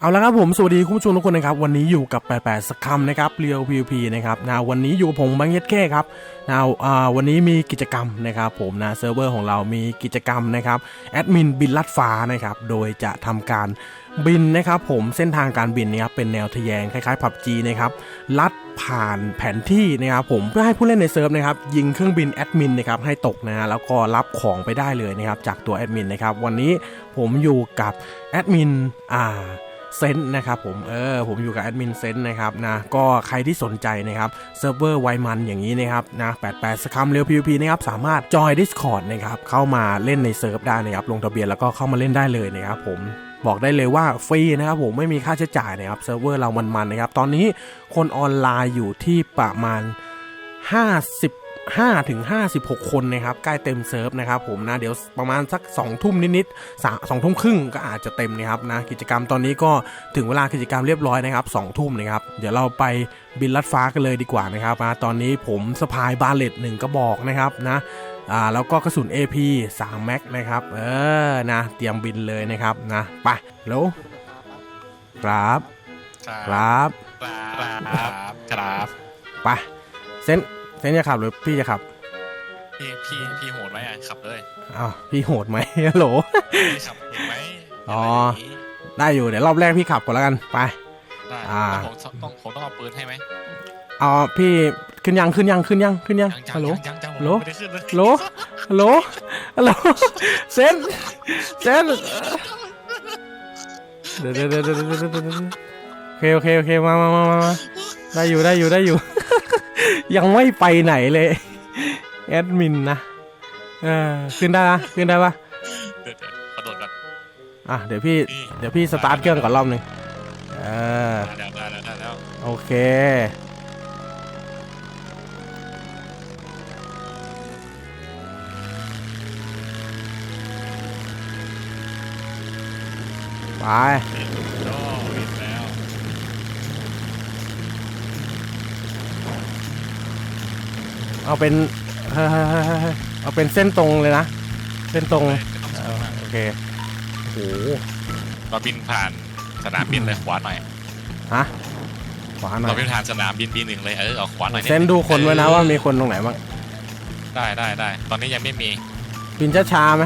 เอาละครับผม สวัสดีคุณผู้ชมทุกคนนะครับ วันนี้อยู่กับ 88 สักคำนะครับเรียว PVP นะครับนะวันนี้อยู่กับผมบังเย็ดแค่ครับนะอ่าวันนี้มีกิจกรรมนะครับผมนะเซิร์ฟเวอร์ของเรามีกิจกรรมนะครับแอดมินบินลัดฟ้านะครับโดยจะทำการบินนะครับผมเส้นทางการบินเนี้ยเป็นแนวทะแยงคล้ายๆผับจีนะครับลัดผ่านแผนที่นะครับผมเพื่อให้ผู้เล่นในเซิร์ฟนะครับยิงเครื่องบินแอดมินนะครับให้ตกนะฮะแล้วก็รับของไปได้เลยนะครับจากตัวแอดมินนะครับวันนี้ผมอยู่กับแอดมินอ่า เซนต์นะครับผมเออผมอยู่กับแอดมินเซนต์นะครับนะก็ใครที่สนใจนะครับเซิร์ฟเวอร์ไวมันอย่างนี้นะครับนะ88สคัมเรียว PVP นะครับสามารถจอย Discord นะครับเข้ามาเล่นในเซิร์ฟได้นะครับลงทะเบียนแล้วก็เข้ามาเล่นได้เลยนะครับผมบอกได้เลยว่าฟรีนะครับผมไม่มีค่าใช้จ่ายนะครับเซิร์ฟเวอร์เรามันๆนะครับตอนนี้คนออนไลน์อยู่ที่ประมาณ 55ถึง56 คนนะครับใกล้เต็มเซิร์ฟนะครับผมนะเดี๋ยวประมาณสัก 2 ทุ่มนิดๆสาสองทุ่มครึ่งก็อาจจะเต็มนะครับนะกิจกรรมตอนนี้ก็ถึงเวลากิจกรรมเรียบร้อยนะครับ2ทุ่มนะครับเดี๋ยวเราไปบินลัดฟ้ากันเลยดีกว่านะครับนะตอนนี้ผมสะพายบาเลตหนึ่งกระบอกนะครับนะอ่าแล้วก็กระสุน AP 3แม็กนะครับเออนะเตรียมบินเลยนะครับนะไปแล้วครับคครับรับครับครับไปเซน เซนจะขับหรือพี่จะขับพี่พี่พี่โหดไหมอะขับเลยอ้าวพี่โหดไหมฮัลโหลพี่ขับเห็นไหมอ๋อเห็นไหมได้อยู่เดี๋ยวรอบแรกพี่ขับก่อนแล้วกันไปได้อ่าแล้วผมต้องผมต้องเอาปืนให้ไหมเอาพี่ขึ้นยังขึ้นยังขึ้นยังขึ้นยังยังฮัลโหลยังยังฮัลโหลไม่ได้ขึ้นเลยฮัลโหลฮัลโหลฮัลโหลเซนเซนเดี๋ยวเดี๋ยวเดี๋ยวเดี๋ยวเดี๋ยวเดี๋ยวเดี๋ยวโอเคโอเคโอเคมามามามามาได้อยู่ได้อยู่ได้อยู่ ยังไม่ไปไหนเลย แอดมินนะเออขึ้นได้นะขึ้นได้ปะเดี๋ยวเดี๋ยวกระโดดก่อนอะเดี๋ยวพี่นี่เดี๋ยวพี่สตาร์ทเครื่องก่อนรอบหนึ่งเออได้แล้วได้แล้วได้แล้วโอเคไปโอ้วินแล้ว เอาเป็นเฮ้ยเฮ้ยเฮ้ยเฮ้ยเฮ้ยเอาเป็นเส้นตรงเลยนะ เส้นตรงไม่ต้องเอสนอมากโอเคโอ้โหเราบินผ่านสนามบินเลยขวาหน่อยฮะขวาหน่อเรายบินผ่านสนามบินปีหนึ่งเลยเออเอาขวาหน่อยเส้นดูคนไว้นะว่ามีคนตรงไหนบ้างได้ได้ได้ตอนนี้ยังไม่มีบินช้าๆไหม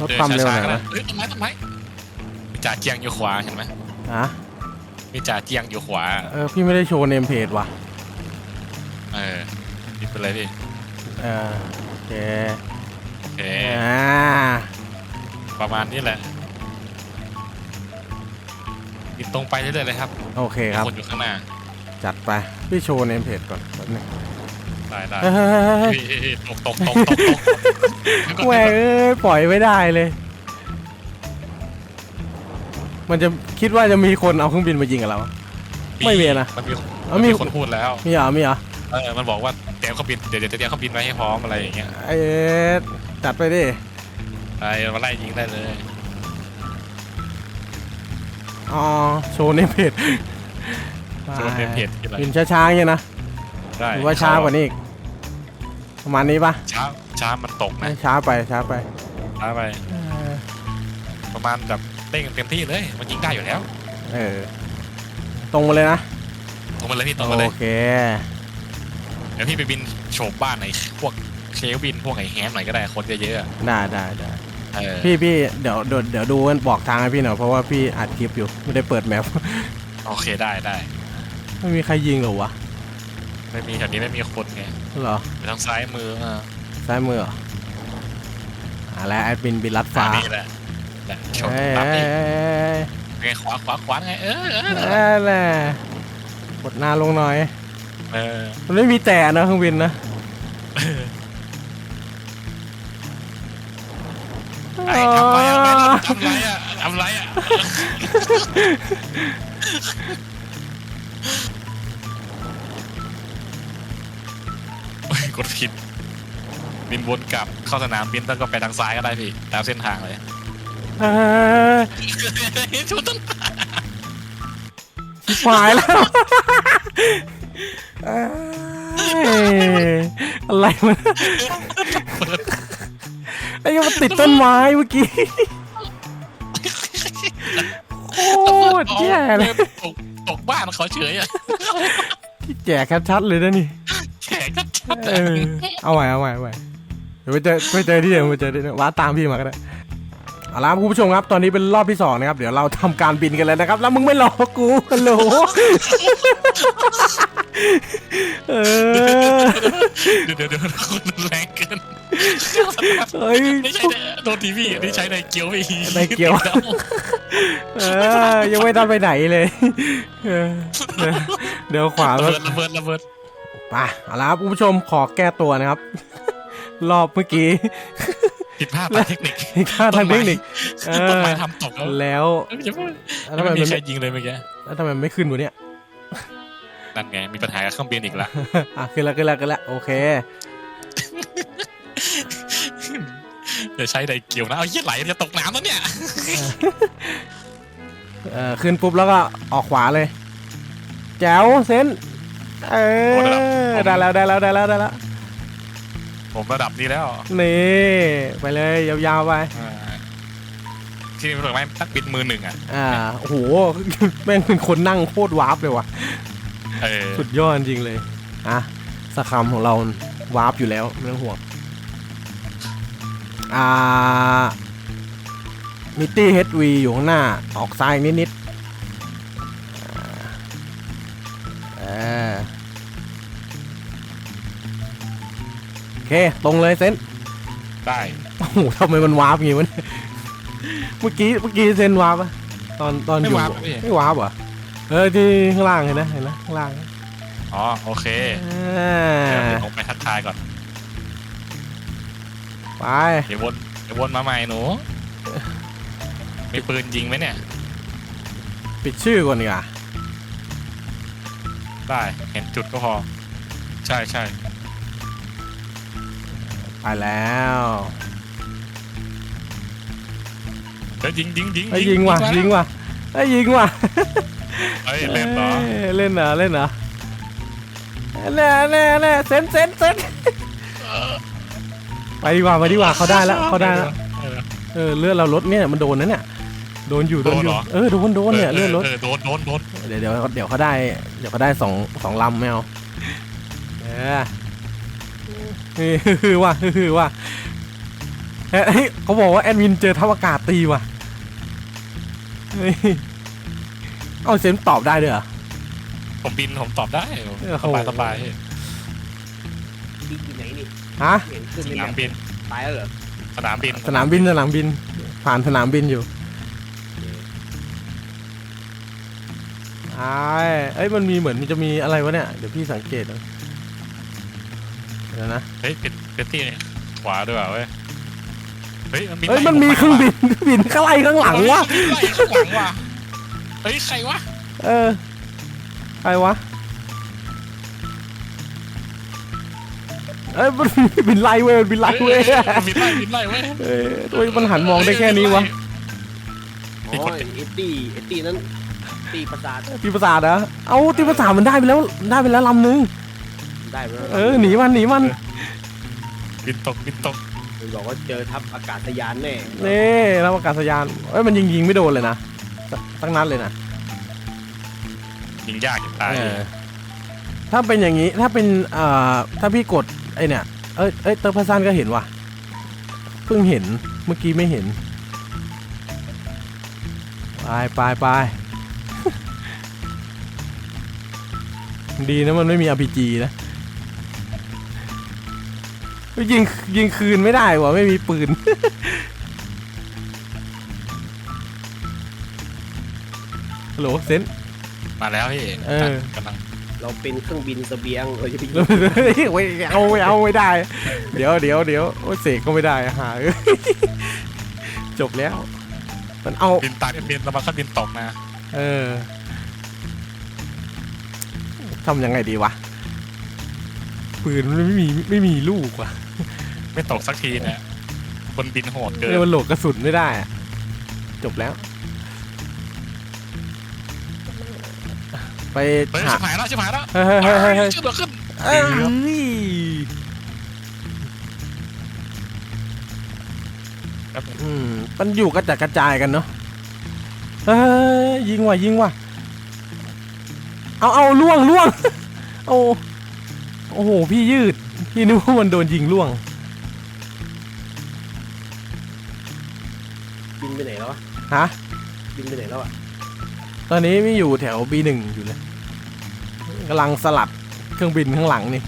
ลดความเร็วหน่อยๆก็ไหมได้เฮ้ยต้นไม้ต้นไม้มีจ่าเจียงอยู่ขวาเห็นไหมฮะมีจ่าเจียงอยู่ขวาเออพี่ไม่ได้โชว์เนมเพจว่ะเออ นี่เป็นไรพี่เออโอเคโอเคอ่าประมาณนี้แหละติดตรงไปเรื่อยๆเลยครับโอเคครับมีคนอยู่ข้างหน้า จัดไป พี่โชว์เนมเพจก่อนแป๊บนึงได้ได้เฮ้ยเฮ้ยเฮ้ยเฮ้ยเฮ้ยเฮ้ยเฮ้ยตกตกตกตกตกเดี๋ยวก่อนแหวเดี๋ยวก่อนเอ้ยปล่อยไม่ได้เลย มันจะคิดว่าจะมีคนเอาเครื่องบินมายิงกับเรา ไม่มีนะมันมีเอามันมีมีคนพูดแล้ว มีเหรอมีเหรอเออมันบอกว่าเต รียมเครื่องบินเดี๋ยวเดี๋ยวจะเตรียมเครื่องบินไว้ให้พร้อมอะไรอย่างเงี้ยไอ้จัดไปดิไอ้มาไล่ยิงได้เลย อ๋อโชว์ในเพจโชว์ในเพจที่อะไรบินช้าๆอย่างนะได้หรือว่าช้ากว่านี้อีกประมาณนี้ปะช้าช้ามันตกไม่นะช้าไปช้าไปช้าไป เออประมาณแบบเร่งเต็มที่เลย มันยิงได้อยู่แล้วเออตรงมาเลยนะตรงมาเลยพี่ตรงมาเลยโอเคเดี๋ยวพี่ไปบินโฉบบ้านไอ้พวกเคลบินพวกไอ้แฮมหน่อยก็ได้คนเยอะๆอะได้ได้ได้เออพี่พี่เดี๋ยวเดี๋ยวเดี๋ยวดูบอกทางให้พี่หน่อยเพราะว่าพี่อัดคลิปอยู่ไม่ได้เปิดแมปโอเคได้ได้ไม่มีใครยิงเหรอวะไม่มีแถวนี้ไม่มีคนไงเหรอไปทางซ้ายมืออะซ้ายมือเหรออ่าแล้วแอดมินบินลัดฟ้าฟ้านี่แหละแหละชนเอ้ยตามเอ้นี่ยเอ้ยไงขวาขวาขวาไงเออเออเอ้ยแหละกดหน้าลงหน่อย เออมันไม่มีแต่นะเครื่องบินนะไอ้ทำไรอะทำไรอะทำไรอะโอ้ยกดผิดบินวนกลับเข้าสนามบินแล้วก็ไปทางซ้ายก็ได้พี่ตามเส้นทางเลยเอ้ยชนต้น ชิบหายแล้ว เอ้ยอะไรมันไอ้ยังมติดต้นไม้เมื่อกี้โคตรแย่เลย ตกตกบ้านเขาเฉยอะแจกชัดเลยนะนี่ แฉก็ชัดเออ เอาไว้เอาไว้เอาไว้เดี๋ยวไปเจอไปเจอที่เดิมไปเจอที่เดิมว่าตามพี่มาก็ได้เอาละครับคุณผู้ชมครับ ตอนนี้เป็นรอบที่สองนะครับ เดี๋ยวเราทำการบินกันเลยนะครับ แล้วมึงไม่รอกูฮัลโหล เออเดี๋ยวเดี๋ยวเดี๋ยวคนแรงเกินเฮ้ยไม่ใช่โดนทีวีอันนี้ใช้ในเกียวไอ้ในเกียวเออยังไม่ทันไปไหนเลยเดี๋ยวขวาระแล้วเบิดระเบิดระเบิดไปเอาละครับผู้ชมขอแก้ตัวนะครับ รอบเมื่อกี้ผิดพลาดทางเทคนิคค่าดทางเทคนิคต้นไม้ทำตกแล้วแล้วทำไมไม่ใครไม่ยิงเลยเมื่อกี้แล้วทำไมไม่ขึ้นวะเนี่ย นั่นไง มีปัญหากับเครื่องบินอีกละอะขึ้นแล้วขึ้นแล้วขึ้นแล้วโอเคเดี๋ยวใช้ในเกียวนะ เอาเยี่ยไหลจะตกน้ำแล้วเนี่ย เออขึ้นปุ๊บแล้วก็ออกขวาเลย แจ๋วเซนเออได้แล้วได้แล้วได้แล้วได้แล้ว ผมระดับนี้แล้ว นี่ ไปเลยยาวๆไปอ่าที่นี่มันบอกไหมนักบินมือหนึ่งอะ อ่า โอ้โห แม่งเป็นคนนั่งโคตรวาร์ปเลยว่ะ เออสุดยอดจริงเลย อะสคำของเราวาร์ปอยู่แล้วไม่ต้องห่วงอ่ามิตี้เฮดวีอยู่ข้างหน้า ออกซ้ายนิดๆอ่าเออโอเค ตรงเลยเซนได้โอ้โหทำไมมันวาร์ปอย่างงี้วะเนี่ยเมื่อกี้เมื่อกี้เซนวาร์ปอะตอนตอนอยู่ไม่วาร์ปเหรอ เออที่ข้างล่างเห็นนะเห็นนะข้างล่างอ๋อโอเคอ่าเดี๋ยวผมไปทักทายก่อนไปเดี๋ยววนเดี๋ยววนมาใหม่หนูมีปืนยิงไหมเนี่ย ปิดชื่อก่อนดีกว่าได้เห็นจุดก็พอ ใช่ใช่ไปแล้วเดี๋ยวยิงยิงยิงไอ้ยยิงว่ะยิงว่ะไอ้ยยิงว่ะ เฮ้ยเล่นเหรอเอ้ยเล่นเหรอเล่นเหรอแน่แน่แน่เซนเซนเซนไปดีกว่าไปดีกว่าเขาได้แล้วเขาได้แล้วเออเออเลือดเราลดเนี่ยมันโดนนะเนี่ยโดนอยู่โดนอยู่โดนเหรอเออโดนโดนเนี่ยเลือดลดเออโดนโดนโดนเดี๋ยวเดี๋ยวเดี๋ยวเขาได้เดี๋ยวเขาได้สองสองลำไม่เอาเออนี่คือว่าคือว่าเฮ้ยเขาบอกว่าแอดมินเจอทัพอากาศตีว่ะ เฮ้ยเอาเซนตอบได้ด้วยเหรอ ผมบินผมตอบได้โอ้สโหบายสบายบินอยู่ไหนนี่ฮะ เห็นขึ้นสไม่นามได้บิน ตายแล้วเหรอสนามบินสนามบินสนามบิน ผ่านสนามบินอยู่ไอ้เอ้ยมันมีเหมือนมันจะมีอะไรวะเนี่ย เดี๋ยวพี่สังเกตหน่อยเดี๋ยวนะ เฮ้ยเป็นเป็นที่ขวาด้วยว่ะเว้ยเฮ้ยมันมีเอ้ยมันมีเครื่องบิน บินข้างไล่ข้างหลังวะ ไล่ข้างหลังว่ะ เฮ้ยใครวะเออใครวะเอ้ยมันบินไล่เว้ยมันบินไล่เว้ยมันบินไล่บินไล่เว้ยเอ้ยตัวมันหันมองได้แค่นี้วะมีโอ้คนยเอ็ดดี้เอ็ดดี้นั้นตีประสาทตีประสาทเหรอเอาตีประสาทมันได้ไปแล้วได้ไปแล้วลำนึงได้ไหมเออหนีมันหนีมันบินตกบินตกมันบอกว่าเจอทัพอากาศยานแน่นี่แล้วอากาศยานเอ้ยมันยิงยิงไม่โดนเลยนะสัก ตั้งนั้นเลยนะยิงยากจะตายเออถ้าเป็นอย่างนี้ถ้าเป็นเอ่อถ้าพี่กดไอเนี่ยเอ้ยเอ้ยเตอร์พัซันก็เห็นว่ะเพิ่งเห็นเมื่อกี้ไม่เห็นไปไปไปดีนะมันไม่มี RPG นะยิงยิงคืนไม่ได้ว่ะไม่มีปืน ฮัลโหลเซน มาแล้วพี่เออ กำลังเราเป็นเครื่องบินเสบียงเราจะไปยิเฮ้งยไม่เอาไม่เอาไม่ได้ เดี๋ยวเดี๋ยวเดี๋ยวโอ้ยเสกก็ไม่ได้อะหาเอ้ยจบแล้ว มันเอา บินตามบินระวังเครื่องบินตกนะเออทำยังไงดีวะ ปืนมันไม่มีไม่มีลูกว่ะไม่ตกสักทีนะคนบินโหดเกินเนี่ยมันโหลดกระสุนไม่ได้อะจบแล้ว ไปเฮ้ยหาชิบหายแล้วชิบหายแล้วเฮ้ยเฮ้ยเฮ้ยเฮ้ยเฮ้ยชื่อตัวขึ้นเอ้ยอืมมันอยู่กระจัดกระจายกันเนาะเอ้ยยิงว่ะยิงว่ะเอาเอาล่วงล่วงโอ้โอ้โหพี่ยืดพี่นึกว่ามันโดนยิงล่วงบินไปไหนแล้ววะฮะบินไปไหนแล้วอะตอนนี้มีอยู่แถว B1 อยู่เลย กำลังสลัดเครื่องบินข้างหลังนี่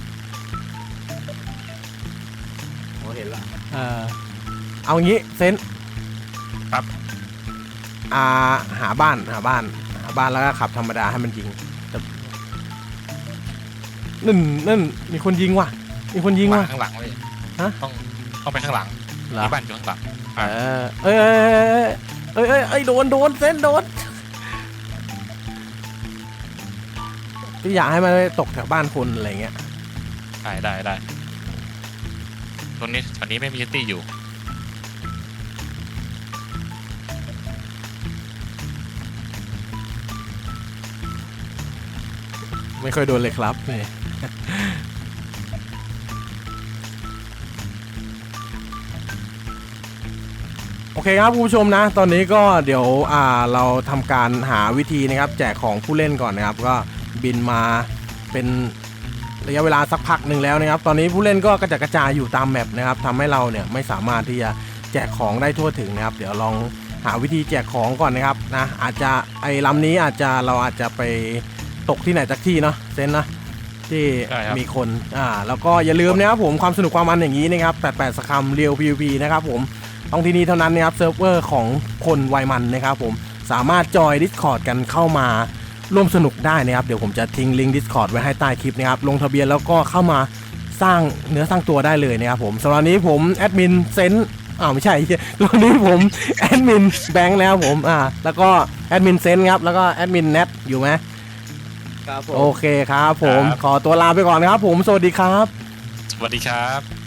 อ๋อเห็นละเออเอางี้เซนครับ อ่าหาบ้านหาบ้าน หาบ้านแล้วก็ขับธรรมดาให้มันยิงแต่นั่นนั่นมีคนยิงว่ะ มีคนยิงมาว่ะ ข้างหลังเลยฮะ ต้องต้องไปข้างหลังเหรอ มีบ้านอยู่ข้างหลัง เออเอ้ยเอ้ยเอ้ยเอ้ยเอ้ยโดนโดนเซนโดน พี่อยากให้มันไปตกแถวบ้านคนอะไรเงี้ยได้ได้ได้ตรงนี้แถวนี้ไม่มีตี้อยู่ ไม่ค่อยโดนเลยครับนี่โอเคครับคุณผู้ชมนะ ตอนนี้ก็เดี๋ยวอ่าเราทำการหาวิธีนะครับ แจกของผู้เล่นก่อนนะครับก็ บินมาเป็นระยะเวลาสักพักหนึ่งแล้วนะครับ ตอนนี้ผู้เล่นก็กระจัดกระจายอยู่ตามแมปนะครับทำให้เราเนี่ยไม่สามารถที่จะแจกของได้ทั่วถึงนะครับ เดี๋ยวลองหาวิธีแจกของก่อนนะครับนะอาจจะไอ้ลำนี้อาจจะเราอาจจะไปตกที่ไหนสักที่เนาะเซนนะที่ใช่ครับ มีคนอ่าแล้วก็อย่าลืมนะครับผมความสนุกความมันอย่างนี้นะครับ88สกรรมเรียว PVP นะครับผมต้องที่นี่เท่านั้นนะครับเซิร์ฟเวอร์ของคนวัยมันนะครับผมสามารถจอย Discord กันเข้ามา ร่วมสนุกได้นะครับ เดี๋ยวผมจะทิ้งลิงก์ Discord ไว้ให้ใต้คลิปนะครับ ลงทะเบียนแล้วก็เข้ามาสร้างเนื้อสร้างตัวได้เลยนะครับผมสำหรับวันนี้ผมแอดมินเซนอ้าวไม่ใช่ตอนนี้ผมแอดมินแบงค์แล้วผมอ่าแล้วก็แอดมินเซนครับแล้วก็แอดมินเน็ตอยู่ไหมครับผโอมเคครับผมครับขอตัวลาไปก่อนนะครับผมสวัสดีครับ สวัสดีครับ